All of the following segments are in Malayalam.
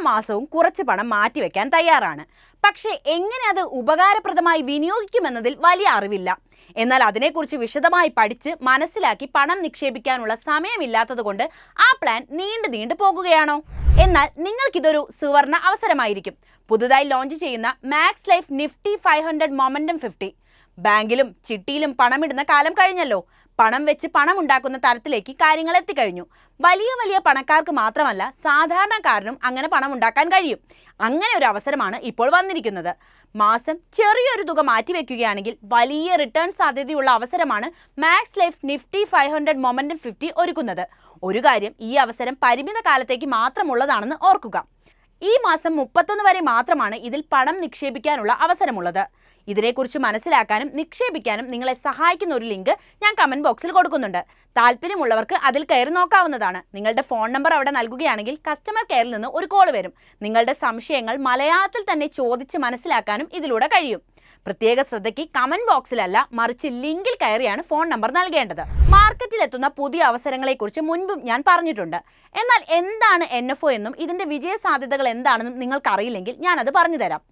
മാസവും കുറച്ച് പണം മാറ്റിവെക്കാൻ തയ്യാറാണ്. പക്ഷേ എങ്ങനെ അത് ഉപകാരപ്രദമായി വിനിയോഗിക്കുമെന്നതിൽ വലിയ അറിവില്ല. എന്നാൽ അതിനെക്കുറിച്ച് വിശദമായി പഠിച്ച് മനസ്സിലാക്കി പണം നിക്ഷേപിക്കാനുള്ള സമയമില്ലാത്തതുകൊണ്ട് ആ പ്ലാൻ നീണ്ടു നീണ്ടു പോകുകയാണോ? എന്നാൽ നിങ്ങൾക്കിതൊരു സുവർണ അവസരമായിരിക്കും. പുതുതായി ലോഞ്ച് ചെയ്യുന്ന Max Life Nifty five hundred momentum fifty. ബാങ്കിലും ചിട്ടിയിലും പണമിടുന്ന കാലം കഴിഞ്ഞല്ലോ. പണം വെച്ച് പണം ഉണ്ടാക്കുന്ന തരത്തിലേക്ക് കാര്യങ്ങൾ എത്തിക്കഴിഞ്ഞു. വലിയ വലിയ പണക്കാർക്ക് മാത്രമല്ല സാധാരണക്കാരനും അങ്ങനെ പണം ഉണ്ടാക്കാൻ കഴിയും. അങ്ങനെ ഒരു അവസരമാണ് ഇപ്പോൾ വന്നിരിക്കുന്നത്. മാസം ചെറിയൊരു തുക മാറ്റിവെക്കുകയാണെങ്കിൽ വലിയ റിട്ടേൺ സാധ്യതയുള്ള അവസരമാണ് Max Life Nifty five hundred moment fifty ഒരുക്കുന്നത്. ഒരു കാര്യം ഈ അവസരം പരിമിത കാലത്തേക്ക് മാത്രമുള്ളതാണെന്ന് ഓർക്കുക. ഈ മാസം മുപ്പത്തൊന്ന് വരെ മാത്രമാണ് ഇതിൽ പണം നിക്ഷേപിക്കാനുള്ള അവസരമുള്ളത്. ഇതിനെക്കുറിച്ച് മനസ്സിലാക്കാനും നിക്ഷേപിക്കാനും നിങ്ങളെ സഹായിക്കുന്ന ഒരു ലിങ്ക് ഞാൻ കമന്റ് ബോക്സിൽ കൊടുക്കുന്നുണ്ട്. താല്പര്യമുള്ളവർക്ക് അതിൽ കയറി നോക്കാവുന്നതാണ്. നിങ്ങളുടെ ഫോൺ നമ്പർ അവിടെ നൽകുകയാണെങ്കിൽ കസ്റ്റമർ കെയറിൽ നിന്ന് ഒരു കോൾ വരും. നിങ്ങളുടെ സംശയങ്ങൾ മലയാളത്തിൽ തന്നെ ചോദിച്ച് മനസ്സിലാക്കാനും ഇതിലൂടെ കഴിയും. പ്രത്യേക ശ്രദ്ധയ്ക്ക് കമന്റ് ബോക്സിലല്ല മറിച്ച് ലിങ്കിൽ കയറിയാണ് ഫോൺ നമ്പർ നൽകേണ്ടത്. മാർക്കറ്റിൽ എത്തുന്ന പുതിയ അവസരങ്ങളെക്കുറിച്ച് മുൻപും ഞാൻ പറഞ്ഞിട്ടുണ്ട്. എന്നാൽ എന്താണ് എൻ എന്നും ഇതിന്റെ വിജയ സാധ്യതകൾ എന്താണെന്നും നിങ്ങൾക്കറിയില്ലെങ്കിൽ ഞാനത് പറഞ്ഞു തരാം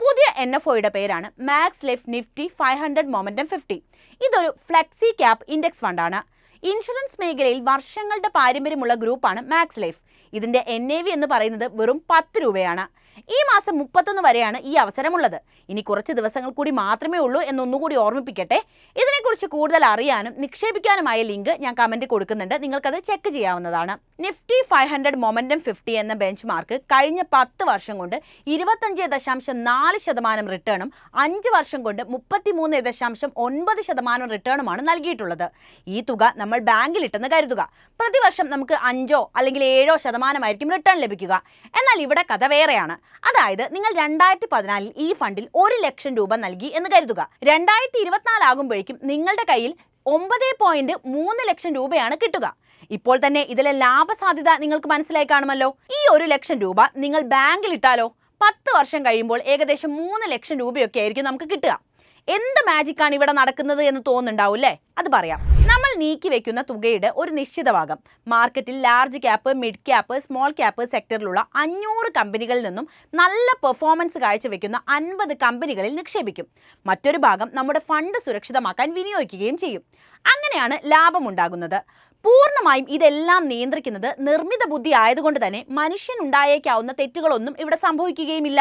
പുതിയ എൻ എഫ് ഒയുടെ പേരാണ് Max Life Nifty five hundred momentum fifty ഇതൊരു ഫ്ലെക്സി ക്യാപ് ഇൻഡെക്സ് ഫണ്ടാണ് ഇൻഷുറൻസ് മേഖലയിൽ വർഷങ്ങളുടെ പാരമ്പര്യമുള്ള ഗ്രൂപ്പാണ് മാക്സ് ലൈഫ് ഇതിന്റെ എൻ എ വി എന്ന് പറയുന്നത് വെറും പത്ത് രൂപയാണ്. ഈ മാസം മുപ്പത്തൊന്ന് വരെയാണ് ഈ അവസരമുള്ളത്. ഇനി കുറച്ച് ദിവസങ്ങൾ കൂടി മാത്രമേ ഉള്ളൂ എന്നൊന്നുകൂടി ഓർമ്മിപ്പിക്കട്ടെ. ഇതിനെക്കുറിച്ച് കൂടുതൽ അറിയാനും നിക്ഷേപിക്കാനുമായ ലിങ്ക് ഞാൻ കമന്റ് കൊടുക്കുന്നുണ്ട്. നിങ്ങൾക്കത് ചെക്ക് ചെയ്യാവുന്നതാണ്. Nifty five hundred momentum fifty എന്ന ബെഞ്ച് മാർക്ക് കഴിഞ്ഞ പത്ത് വർഷം കൊണ്ട് ഇരുപത്തഞ്ച് ദശാംശം നാല് ശതമാനം റിട്ടേണും അഞ്ച് വർഷം കൊണ്ട് മുപ്പത്തിമൂന്ന് ദശാംശം ഒൻപത് ശതമാനം റിട്ടേണുമാണ് നൽകിയിട്ടുള്ളത്. ഈ തുക നമ്മൾ ബാങ്കിലിട്ടെന്ന് കരുതുക. പ്രതിവർഷം നമുക്ക് അഞ്ചോ അല്ലെങ്കിൽ ഏഴോ ശതമാനമായിരിക്കും റിട്ടേൺ ലഭിക്കുക. എന്നാൽ ഇവിടെ കഥ വേറെയാണ്. അതായത് നിങ്ങൾ രണ്ടായിരത്തി പതിനാലിൽ ഈ ഫണ്ടിൽ ഒരു ലക്ഷം രൂപ നൽകി എന്ന് കരുതുക. രണ്ടായിരത്തി ഇരുപത്തിനാലാകുമ്പോഴേക്കും നിങ്ങളുടെ കയ്യിൽ ഒമ്പത് പോയിന്റ് മൂന്ന് ലക്ഷം രൂപയാണ് കിട്ടുക. ഇപ്പോൾ തന്നെ ഇതിലെ ലാഭസാധ്യത നിങ്ങൾക്ക് മനസ്സിലായി കാണുമല്ലോ. ഈ ഒരു ലക്ഷം രൂപ നിങ്ങൾ ബാങ്കിൽ ഇട്ടാലോ പത്ത് വർഷം കഴിയുമ്പോൾ ഏകദേശം മൂന്ന് ലക്ഷം രൂപയൊക്കെ ആയിരിക്കും നമുക്ക് കിട്ടുക. എന്ത് ആണ് ഇവിടെ നടക്കുന്നത് എന്ന് തോന്നുന്നുണ്ടാവും അല്ലേ അത് പറയാം. നമ്മൾ നീക്കി വെക്കുന്ന തുകയുടെ ഒരു നിശ്ചിത ഭാഗം മാർക്കറ്റിൽ large cap mid cap small cap സെക്ടറിലുള്ള അഞ്ഞൂറ് കമ്പനികളിൽ നിന്നും നല്ല പെർഫോമൻസ് കാഴ്ചവെക്കുന്ന അൻപത് കമ്പനികളിൽ നിക്ഷേപിക്കും. മറ്റൊരു ഭാഗം നമ്മുടെ ഫണ്ട് സുരക്ഷിതമാക്കാൻ വിനിയോഗിക്കുകയും ചെയ്യും. അങ്ങനെയാണ് ലാഭമുണ്ടാകുന്നത് പൂർണമായും ഇതെല്ലാം നിയന്ത്രിക്കുന്നത് നിർമ്മിത ബുദ്ധി ആയതുകൊണ്ട് തന്നെ മനുഷ്യനുണ്ടായേക്കാവുന്ന തെറ്റുകളൊന്നും ഇവിടെ സംഭവിക്കുകയുമില്ല.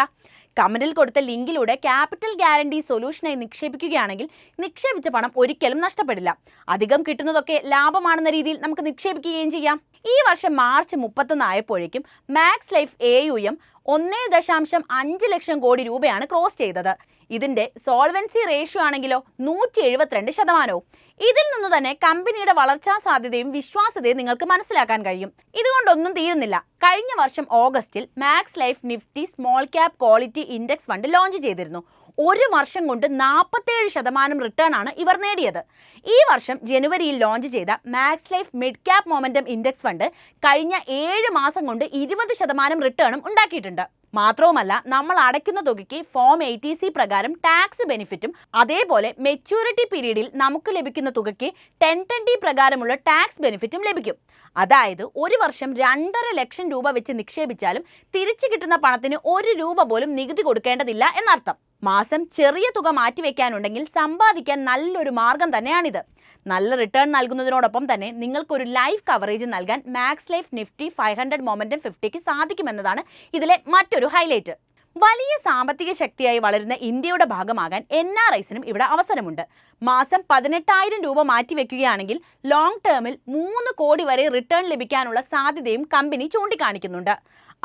കമന്റിൽ കൊടുത്ത ലിങ്കിലൂടെ ക്യാപിറ്റൽ ഗ്യാരണ്ടി സൊല്യൂഷനായി നിക്ഷേപിക്കുകയാണെങ്കിൽ നിക്ഷേപിച്ച പണം ഒരിക്കലും നഷ്ടപ്പെടില്ല. അധികം കിട്ടുന്നതൊക്കെ ലാഭമാണെന്ന രീതിയിൽ നമുക്ക് നിക്ഷേപിക്കുകയും ചെയ്യാം. ഈ വർഷം മാർച്ച് മുപ്പത്തൊന്ന് ആയപ്പോഴേക്കും Max Life A U M ഒന്നേ ദശാംശം അഞ്ച് ലക്ഷം കോടി രൂപയാണ് ക്രോസ് ചെയ്തത്. ഇതിന്റെ സോൾവൻസി റേഷ്യോ ആണെങ്കിലോ നൂറ്റി എഴുപത്തിരണ്ട് ശതമാനവും. ഇതിൽ നിന്ന് തന്നെ കമ്പനിയുടെ വളർച്ചാ സാധ്യതയും വിശ്വാസ്യതയും നിങ്ങൾക്ക് മനസ്സിലാക്കാൻ കഴിയും. ഇതുകൊണ്ടൊന്നും തീരുന്നില്ല. കഴിഞ്ഞ വർഷം ഓഗസ്റ്റിൽ Max Life Nifty small cap quality index fund launch ചെയ്തിരുന്നു. ഒരു വർഷം കൊണ്ട് നാൽപ്പത്തേഴ് ശതമാനം റിട്ടേൺ ആണ് ഇവർ നേടിയത്. ഈ വർഷം ജനുവരിയിൽ ലോഞ്ച് ചെയ്ത Max Life mid cap momentum index fund കഴിഞ്ഞ ഏഴ് മാസം കൊണ്ട് ഇരുപത് ശതമാനം റിട്ടേണും ഉണ്ടാക്കിയിട്ടുണ്ട്. മാത്രവുമല്ല നമ്മൾ അടയ്ക്കുന്ന തുകയ്ക്ക് ഫോം എയ്റ്റി സി പ്രകാരം ടാക്സ് ബെനിഫിറ്റും അതേപോലെ മെച്യൂരിറ്റി പീരീഡിൽ നമുക്ക് ലഭിക്കുന്ന തുകയ്ക്ക് ടെൻ ടെൻ ടി പ്രകാരമുള്ള ടാക്സ് ബെനിഫിറ്റും ലഭിക്കും. അതായത് ഒരു വർഷം രണ്ടര ലക്ഷം രൂപ വെച്ച് നിക്ഷേപിച്ചാലും തിരിച്ചു കിട്ടുന്ന പണത്തിന് ഒരു രൂപ പോലും നികുതി കൊടുക്കേണ്ടതില്ല എന്നർത്ഥം. മാസം ചെറിയ തുക മാറ്റിവെക്കാനുണ്ടെങ്കിൽ സമ്പാദിക്കാൻ നല്ലൊരു മാർഗം തന്നെയാണിത്. നല്ല റിട്ടേൺ നൽകുന്നതിനോടൊപ്പം തന്നെ നിങ്ങൾക്കൊരു ലൈഫ് കവറേജ് നൽകാൻ Max Life Nifty five hundred momentum ഫിഫ്റ്റിക്ക് സാധിക്കുമെന്നതാണ് ഇതിലെ മറ്റൊരു ഹൈലൈറ്റ് വലിയ സാമ്പത്തിക ശക്തിയായി വളരുന്ന ഇന്ത്യയുടെ ഭാഗമാകാൻ എൻ ആർ ഐസിനും ഇവിടെ അവസരമുണ്ട്. മാസം പതിനെട്ടായിരം രൂപ മാറ്റിവെക്കുകയാണെങ്കിൽ ലോങ് ടേമിൽ മൂന്ന് കോടി വരെ റിട്ടേൺ ലഭിക്കാനുള്ള സാധ്യതയും കമ്പനി ചൂണ്ടിക്കാണിക്കുന്നുണ്ട്.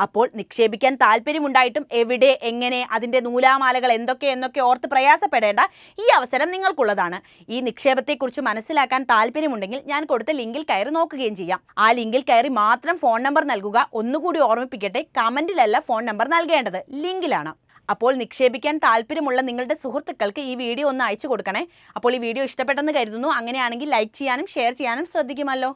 അപ്പോൾ നിക്ഷേപിക്കാൻ താല്പര്യമുണ്ടായിട്ടും എവിടെ എങ്ങനെ അതിന്റെ നൂലാമാലകൾ എന്തൊക്കെ എന്നൊക്കെ ഓർത്ത് പ്രയാസപ്പെടേണ്ട ഈ അവസരം നിങ്ങൾക്കുള്ളതാണ്. ഈ നിക്ഷേപത്തെക്കുറിച്ച് മനസ്സിലാക്കാൻ താല്പര്യമുണ്ടെങ്കിൽ ഞാൻ കൊടുത്ത ലിങ്കിൽ കയറി നോക്കുകയും ചെയ്യാം. ആ ലിങ്കിൽ കയറി മാത്രം ഫോൺ നമ്പർ നൽകുക. ഒന്നുകൂടി ഓർമ്മിപ്പിക്കട്ടെ കമന്റിലല്ല ഫോൺ നമ്പർ നൽകേണ്ടത്. ലിങ്കിലാണ് അപ്പോൾ നിക്ഷേപിക്കാൻ താല്പര്യമുള്ള നിങ്ങളുടെ സുഹൃത്തുക്കൾക്ക് ഈ വീഡിയോ ഒന്ന് അയച്ചു കൊടുക്കണേ. അപ്പോൾ ഈ വീഡിയോ ഇഷ്ടപ്പെട്ടെന്ന് കരുതുന്നു. അങ്ങനെയാണെങ്കിൽ ലൈക്ക് ചെയ്യാനും ഷെയർ ചെയ്യാനും ശ്രദ്ധിക്കുമല്ലോ.